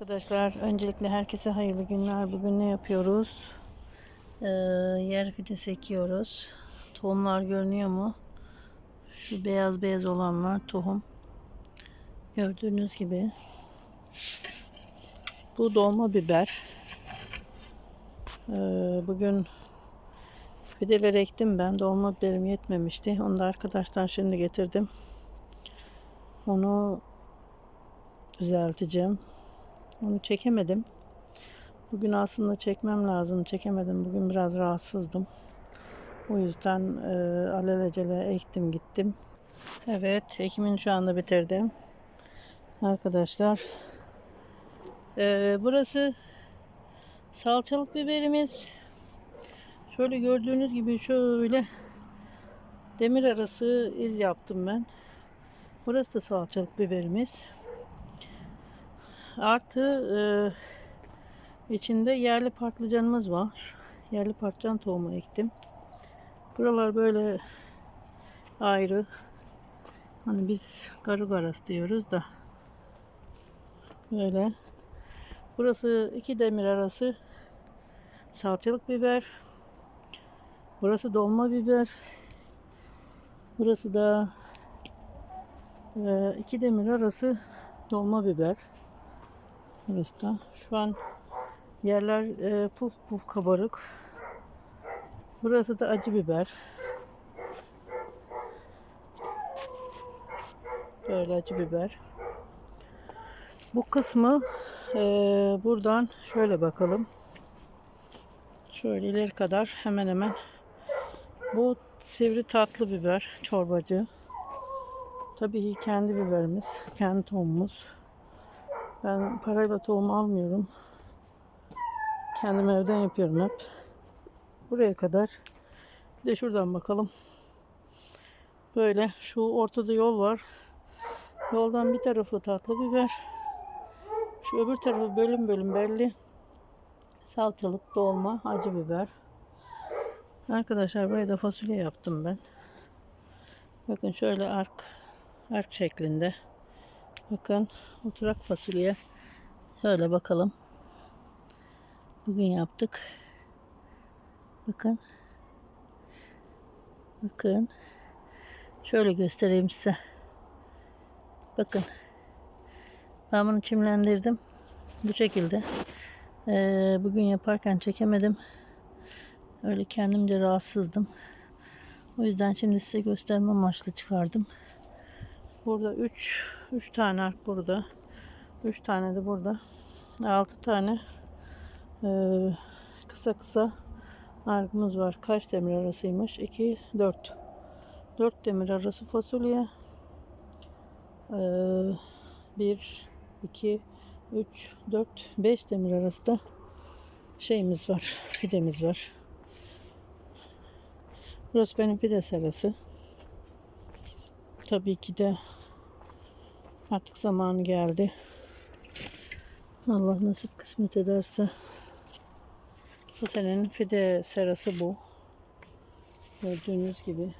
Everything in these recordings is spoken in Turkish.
Arkadaşlar öncelikle herkese hayırlı günler. Bugün ne yapıyoruz? Ee, yer fidesi ekiyoruz. Tohumlar görünüyor mu? Şu beyaz beyaz olanlar tohum. Gördüğünüz gibi. Bu dolma biber. Ee, bugün fideleri ektim ben. Dolma biberim yetmemişti. Onu da arkadaştan şimdi getirdim. Onu düzelteceğim. Onu çekemedim. Bugün aslında çekmem lazım. Çekemedim. Bugün biraz rahatsızdım. O yüzden e, alelacele ektim gittim. Evet, ekimini şu anda bitirdim. Arkadaşlar, e, burası salçalık biberimiz. Şöyle gördüğünüz gibi şöyle demir arası iz yaptım ben. Burası salçalık biberimiz. Artı e, içinde yerli patlıcanımız var. Yerli patlıcan tohumu ektim. Buralar böyle ayrı. Hani biz garugaras diyoruz da. Böyle. Burası iki demir arası salçalık biber. Burası dolma biber. Burası da e, iki demir arası dolma biber. Burası. Şu an yerler e, puf puf kabarık. Burası da acı biber. Böyle acı biber. Bu kısmı e, buradan şöyle bakalım. Şöyle ileri kadar hemen hemen. Bu sivri tatlı biber, çorbacı. Tabii ki kendi biberimiz, kendi tohumumuz. Ben parayla tohum almıyorum. Kendim evden yapıyorum hep. Buraya kadar. Bir de şuradan bakalım. Böyle şu ortada yol var. Yoldan bir tarafı tatlı biber. Şu öbür tarafı bölüm bölüm belli. Salçalık, dolma, acı biber. Arkadaşlar buraya da fasulye yaptım ben. Bakın şöyle ark ark şeklinde. Bakın oturak fasulye. Şöyle bakalım. Bugün yaptık. Bakın. Bakın. Şöyle göstereyim size. Bakın. Ben bunu çimlendirdim. Bu şekilde. Ee, bugün yaparken çekemedim. Öyle kendimce rahatsızdım. O yüzden şimdi size gösterme amaçlı çıkardım. Burada 3 3 tane burada. 3 tane de burada. 6 tane e, kısa kısa arkımız var. Kaç demir arasıymış? 2 4. 4 demir arası fasulye. 1 2 3 4 5 demir arası da şeyimiz var. Fidemiz var. Burası benim pide serası. Tabii ki de artık zamanı geldi. Allah nasip kısmet ederse bu senenin fide serası bu. Gördüğünüz gibi.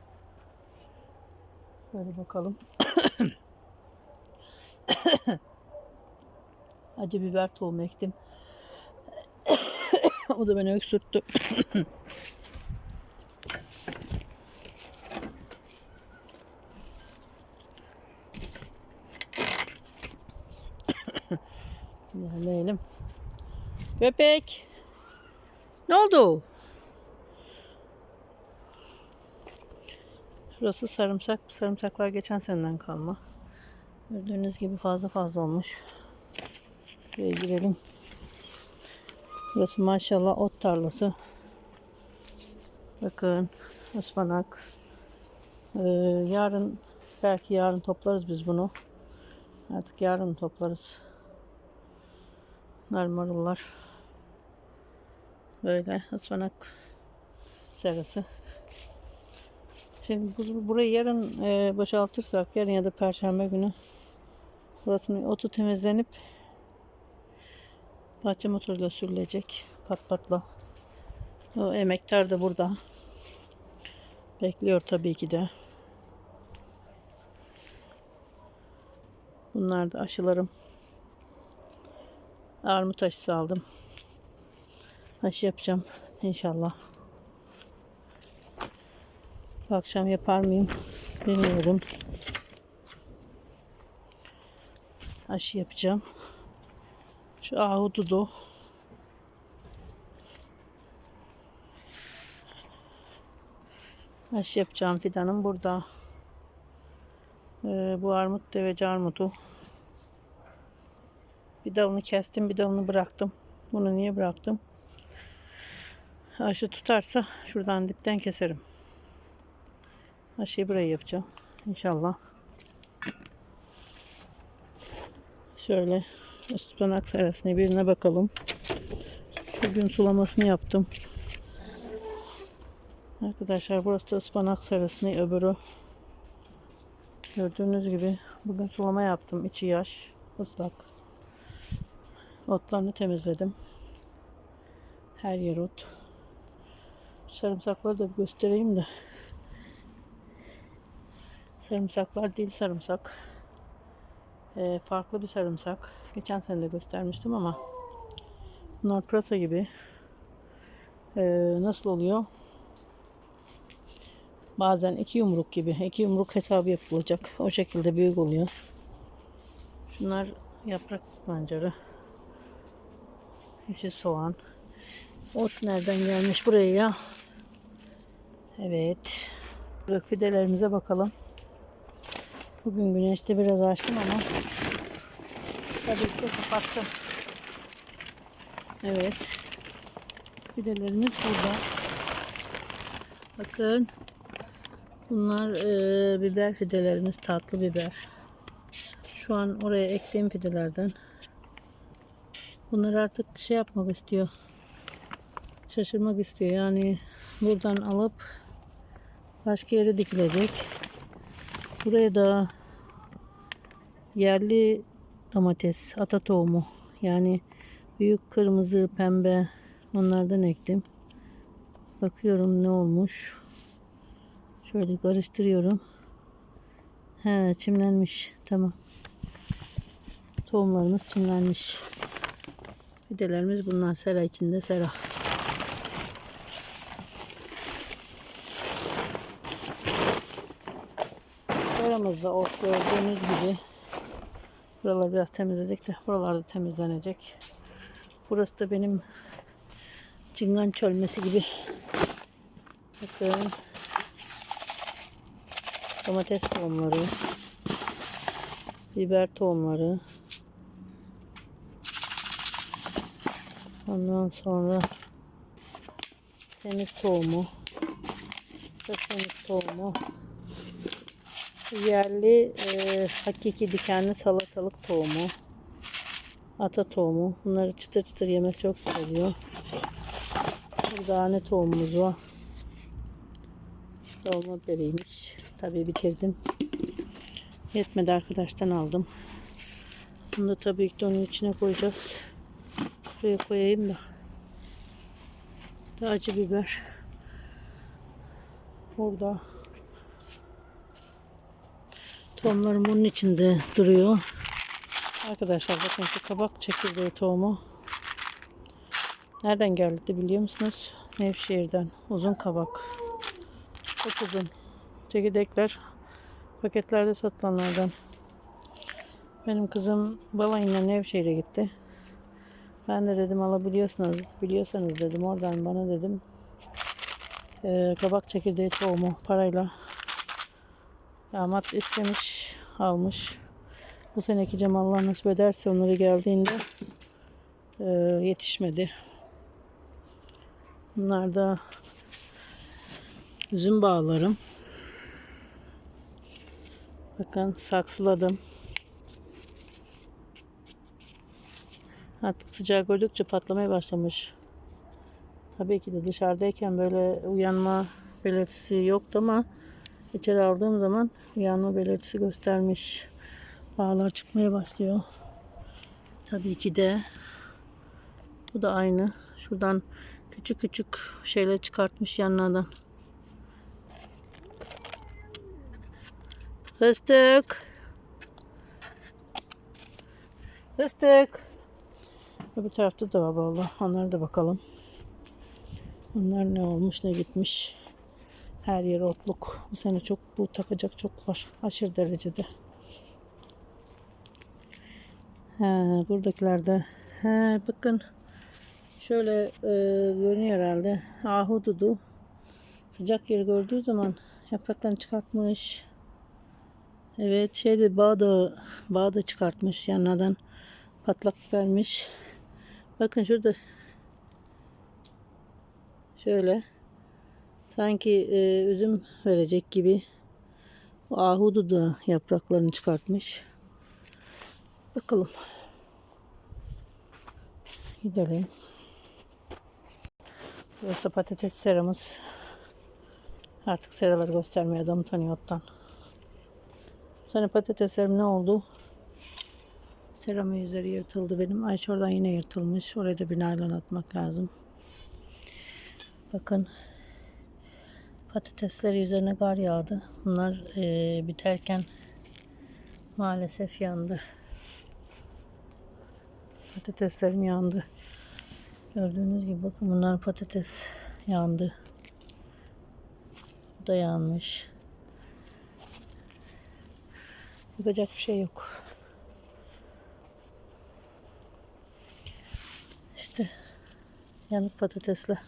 Böyle bakalım. Acı biber tohumu ektim. o da beni öksürttü. İlerleyelim. Köpek. Ne oldu? Şurası sarımsak. Sarımsaklar geçen seneden kalma. Gördüğünüz gibi fazla fazla olmuş. Şuraya girelim. Burası maşallah ot tarlası. Bakın ıspanak. Ee, yarın belki yarın toplarız biz bunu. Artık yarın toplarız. Nar marullar. Böyle ıspanak serası. Şimdi bu- burayı yarın e, boşaltırsak yarın ya da perşembe günü burasının otu temizlenip bahçe motoruyla sürülecek pat patla. O emektar da burada. Bekliyor tabii ki de. Bunlar da aşılarım. Armut aşısı aldım. Aşı yapacağım inşallah. Bu akşam yapar mıyım bilmiyorum. Aşı yapacağım. Şu ahududu. Aşı yapacağım fidanım burada. Ee, bu armut deveci armudu. Bir dalını kestim, bir dalını bıraktım. Bunu niye bıraktım? Aşı tutarsa şuradan dipten keserim. Aşıyı buraya yapacağım. İnşallah. Şöyle ıspanak serasına birine bakalım. Bugün sulamasını yaptım. Arkadaşlar burası da ıspanak serasını öbürü. Gördüğünüz gibi bugün sulama yaptım. İçi yaş, ıslak. Otlarını temizledim. Her yer ot. Sarımsakları da bir göstereyim de. Sarımsaklar değil sarımsak. Ee, farklı bir sarımsak. Geçen sene de göstermiştim ama bunlar pırasa gibi. Ee, nasıl oluyor? Bazen iki yumruk gibi. iki yumruk hesabı yapılacak. O şekilde büyük oluyor. Şunlar yaprak pancarı. Yeşil soğan. Ot nereden gelmiş buraya ya? Evet. Bırak fidelerimize bakalım. Bugün güneşte biraz açtım ama tabii ki kapattım. Evet. Fidelerimiz burada. Bakın. Bunlar e, biber fidelerimiz. Tatlı biber. Şu an oraya ektiğim fidelerden. Bunlar artık şey yapmak istiyor. Şaşırmak istiyor. Yani buradan alıp başka yere dikilecek. Buraya da yerli domates, ata tohumu yani büyük kırmızı, pembe onlardan ektim. Bakıyorum ne olmuş. Şöyle karıştırıyorum. He, çimlenmiş. Tamam. Tohumlarımız çimlenmiş. Fidelerimiz bunlar. Sera içinde sera. Seramızda ot gördüğünüz gibi buraları biraz temizledik de buralarda temizlenecek. Burası da benim cingan çölmesi gibi. Bakın domates tohumları, biber tohumları, ondan sonra temiz tohumu, temiz tohumu, yerli e, hakiki dikenli salatalık tohumu, ata tohumu. Bunları çıtır çıtır yemek çok seviyor. Burada ne tohumumuz var. Dolma beriymiş. Tabii bitirdim. Yetmedi arkadaştan aldım. Bunu da tabii ki onun içine koyacağız. Buraya koyayım da. Acı biber. Burada. Tohumlarım bunun içinde duruyor. Arkadaşlar bakın şu kabak çekirdeği tohumu. Nereden geldi biliyor musunuz? Nevşehir'den. Uzun kabak. Çok uzun. Çekirdekler paketlerde satılanlardan. Benim kızım balayına Nevşehir'e gitti. Ben de dedim alabiliyorsanız, biliyorsanız dedim oradan bana dedim eee, kabak çekirdeği tohumu parayla damat istemiş, almış. Bu seneki Cem Allah nasip ederse onları geldiğinde eee, yetişmedi. Bunlar da üzüm bağlarım. Bakın saksıladım. Artık sıcağı gördükçe patlamaya başlamış. Tabii ki de dışarıdayken böyle uyanma belirtisi yoktu ama içeri aldığım zaman uyanma belirtisi göstermiş. Bağlar çıkmaya başlıyor. Tabii ki de bu da aynı. Şuradan küçük küçük şeyler çıkartmış yanlardan. Fıstık. Fıstık. Öbür tarafta da var valla. Onlara da bakalım. Onlar ne olmuş ne gitmiş. Her yer otluk. Bu sene çok bu takacak çok var. Aşırı derecede. He, buradakilerde. He, bakın. Şöyle e, görünüyor herhalde. Ahududu. Sıcak yeri gördüğü zaman yapraklarını çıkartmış. Evet şeyde bağda bağda çıkartmış yanlardan patlak vermiş. Bakın şurada şöyle sanki e, üzüm verecek gibi bu ahudu da yapraklarını çıkartmış. Bakalım. Gidelim. Burası patates seramız. Artık seraları göstermeye adam tanıyor ottan. Bu sene patateslerim ne oldu? Seramı yüzleri yırtıldı benim. Ay oradan yine yırtılmış. Oraya da bir naylon atmak lazım. Bakın. Patatesler üzerine kar yağdı. Bunlar eee, biterken maalesef yandı. Patateslerim yandı. Gördüğünüz gibi bakın bunlar patates yandı. Bu da yanmış. Yapacak bir şey yok. İşte yanık patatesle.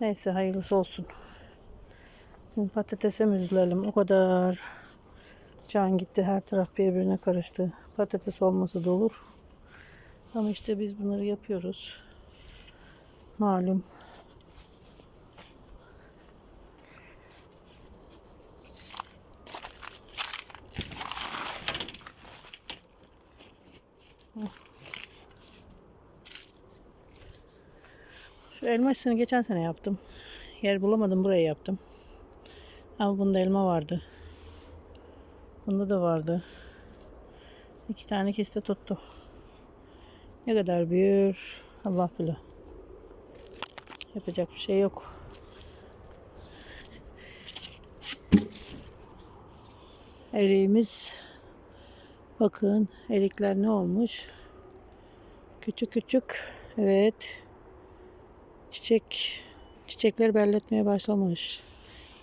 Neyse hayırlısı olsun. Şimdi patatese mi üzülelim? O kadar can gitti. Her taraf birbirine karıştı. Patates olmasa da olur. Ama işte biz bunları yapıyoruz. Malum. Elma işini geçen sene yaptım. Yer bulamadım buraya yaptım. Ama bunda elma vardı. Bunda da vardı. İki tane kiste tuttu. Ne kadar büyür Allah bilir. Yapacak bir şey yok. Eriğimiz bakın erikler ne olmuş? Küçük küçük evet çiçek çiçekler belletmeye başlamış.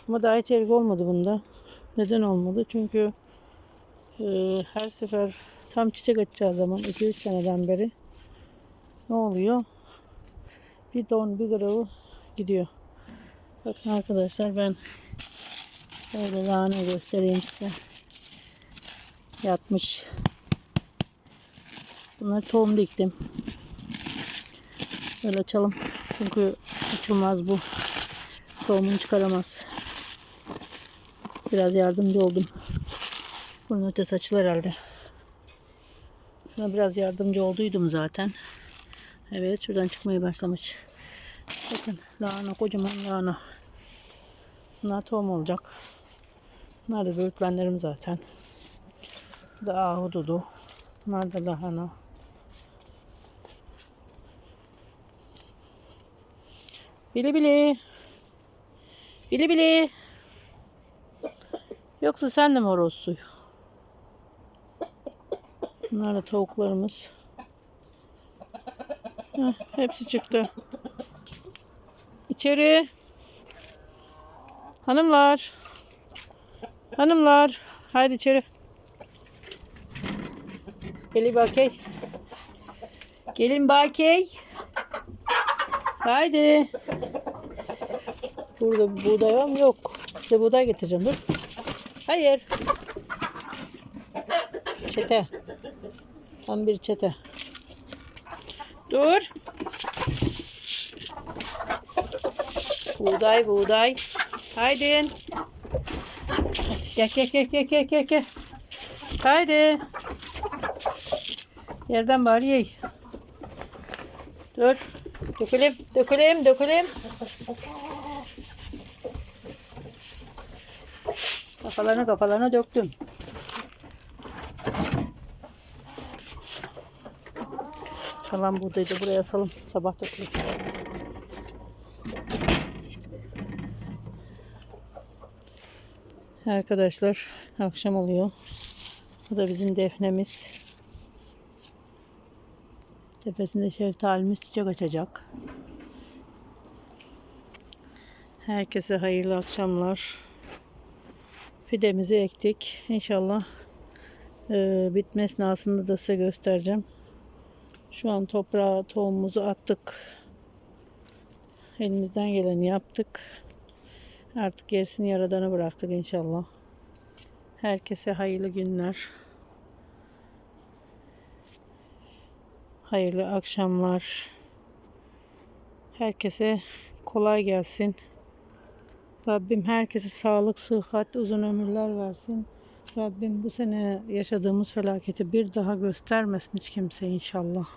Ama daha hiç erik olmadı bunda. Neden olmadı? Çünkü e, her sefer tam çiçek açacağı zaman 2-3 seneden beri ne oluyor? Bir don bir gravu gidiyor. Bakın arkadaşlar ben böyle lahana göstereyim size. Yatmış. Bunları tohum diktim. Böyle açalım. Çünkü açılmaz bu. Tohumunu çıkaramaz. Biraz yardımcı oldum. Bunun ötesi açılır herhalde. Şuna biraz yardımcı olduydum zaten. Evet şuradan çıkmaya başlamış. Bakın lahana kocaman lahana. Bunlar tohum olacak. Bunlar da böğürtlenlerim zaten. Bu da ahududu. Bunlar da lahana. Bili bili. Bili bili. Yoksa sen de mi suyu? Bunlar da tavuklarımız. Heh, hepsi çıktı. İçeri. Hanımlar. Hanımlar. Haydi içeri. Gelin bakey. Gelin bakey. Haydi. Burada buğday var mı? Yok. Size buğday getireceğim. Dur. Hayır. Çete. Tam bir çete. Dur. Buğday buğday. Haydi. Gel gel gel gel gel gel. Haydi. Yerden bari yey. Dur. Dökelim, dökelim, dökelim. Kafalarına kafalarına döktüm. Kalan buğdayı da buraya asalım. Sabah dökülür. Arkadaşlar akşam oluyor. Bu da bizim defnemiz. Tepesinde şeftalimiz çiçek açacak. Herkese hayırlı akşamlar. Fidemizi ektik. İnşallah e, bitme esnasında da size göstereceğim. Şu an toprağa tohumumuzu attık. Elimizden geleni yaptık. Artık gerisini yaradana bıraktık inşallah. Herkese hayırlı günler. Hayırlı akşamlar. Herkese kolay gelsin. Rabbim herkese sağlık, sıhhat, uzun ömürler versin. Rabbim bu sene yaşadığımız felaketi bir daha göstermesin hiç kimse inşallah.